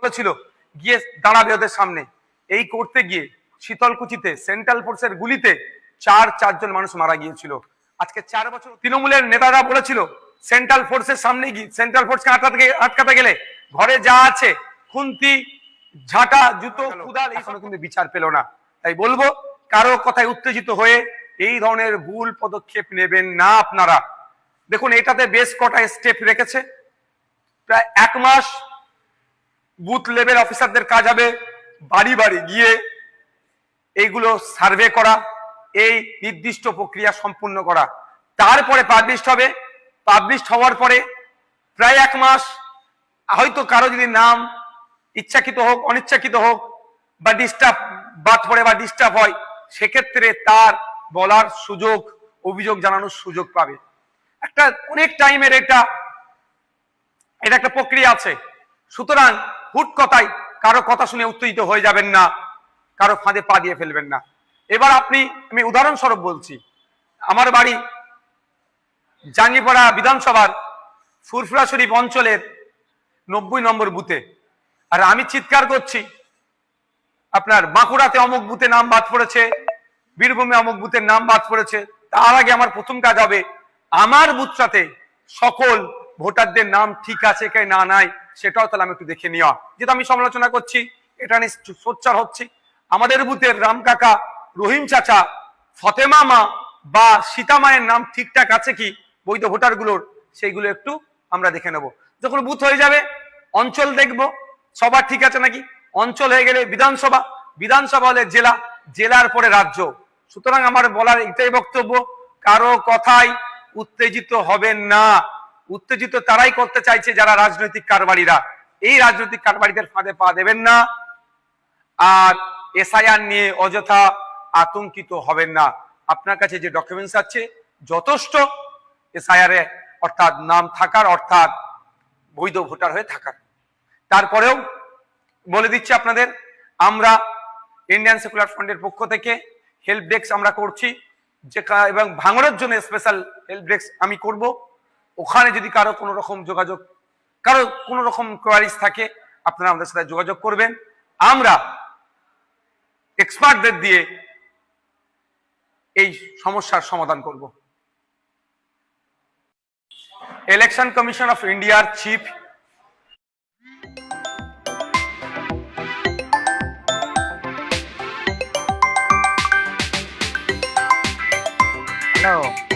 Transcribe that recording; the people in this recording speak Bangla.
বলেছিল গিয়ে দাঁড়াবে ওদের সামনে। এই করতে গিয়ে শীতলকুচিতে সেন্ট্রাল ফোর্সের গুলিতে চার চারজন মানুষ মারা গিয়েছিল। আজকে চার বছর তৃণমূলের নেতারা বলেছিল সেন্ট্রাল ফোর্সের সামনে গিয়ে সেন্ট্রাল ফোর্সকে আটকাতে আটকাতে গেলে ঘরে যা আছে খুন্তি ঝাঁটা জুতো কুদাল এখনও কিন্তু বিচার পেল না। তাই বলব কারও কথায় উত্তেজিত হয়ে এই ধরনের ভুল পদক্ষেপ নেবেন না আপনারা। দেখুন এটাতে বেশ কটা স্টেপ রেখেছে। প্রায় এক মাস বুথ লেভেল অফিসারদের কাজ হবে বাড়ি বাড়ি গিয়ে এইগুলো সার্ভে করা, এই নির্দিষ্ট প্রক্রিয়া সম্পূর্ণ করা। তারপরে পাবলিশ হবে। পাবলিশ হওয়ার পরে প্রায় এক মাস, হয়তো কারও যদি নাম ইচ্ছাকৃত হোক, অনিচ্ছাকৃত হোক বা ডিস্টার্ব বাদ পড়ে বা ডিস্টার্ব হয়, সেক্ষেত্রে তার বলার সুযোগ, অভিযোগ জানানোর সুযোগ পাবে। একটা অনেক টাইমের এটা এটা একটা প্রক্রিয়া আছে। সুতরাং হুট কথায় কারও কথা শুনে উত্তেজিত হয়ে যাবেন না, কারও ফাঁদে পা দিয়ে ফেলবেন না। এবার আপনি, আমি উদাহরণস্বরূপ বলছি, আমার বাড়ি জাঙ্গিপাড়া বিধানসভার ফুরফুরা শরীফ অঞ্চলের নব্বই নম্বর বুথে। আর আমি চিৎকার করছি, আপনার বাঁকুড়াতে অমুক বুথে নাম বাদ পড়েছে, বীরভূমে অমুক বুথের নাম বাদ পড়েছে, তার আগে আমার প্রথম কাজ হবে, আমার বুথটাতে সকল ভোটারদের নাম ঠিক আছে কে না নাই সেটাও তাহলে আমি একটু দেখে নেওয়া যেটা আমি সমালোচনা করছি, এটা নিয়ে সোচ্চার হচ্ছি। আমাদের বুথের রাম কাকা, রহিম চাচা, ফতেমা মা বা সীতা মায়ের নাম ঠিকঠাক আছে কি? বৈধ ভোটারগুলোর সেইগুলো একটু আমরা দেখে নেব। যখন বুথ হয়ে যাবে, অঞ্চল দেখব। সবার ঠিক আছে নাকি? অঞ্চল হয়ে গেলে বিধানসভা। বিধানসভা হলে জেলা, জেলার পরে রাজ্য। সুতরাং আমার বলার এটাই বক্তব্য, কারও কথাই উত্তেজিত হবেন না। উত্তেজিত তারাই করতে চাইছে যারা রাজনৈতিক কারবারিরা। এই রাজনৈতিক কারবারিদের ফাঁদে পা দেবেন না। আর এসআইআর নিয়ে অযথা আতঙ্কিত হবেন না। আপনার কাছে যে ডকুমেন্টস আছে, যথেষ্ট এসআইআর অর্থাৎ নাম থাকার, অর্থাৎ বৈধ ভোটার হয়ে থাকার। তারপরেও বলে দিচ্ছি আপনাদের, আমরা ইন্ডিয়ান সেকুলার ফ্রন্টের পক্ষ থেকে হেল্প ডেস্ক আমরা করছি যে এবং ভাঙনের জন্য স্পেশাল হেল্প ডেস্ক আমি করব। ওখানে যদি কারও কোনো রকম যোগাযোগ, কারও কোনো রকম কোয়ারিজ থাকে, আপনারা আমাদের সাথে যোগাযোগ করবেন। আমরা এক্সপার্টদের দিয়ে এই সমস্যার সমাধান করব। ইলেকশন কমিশন অফ ইন্ডিয়ার চিফ হ্যালো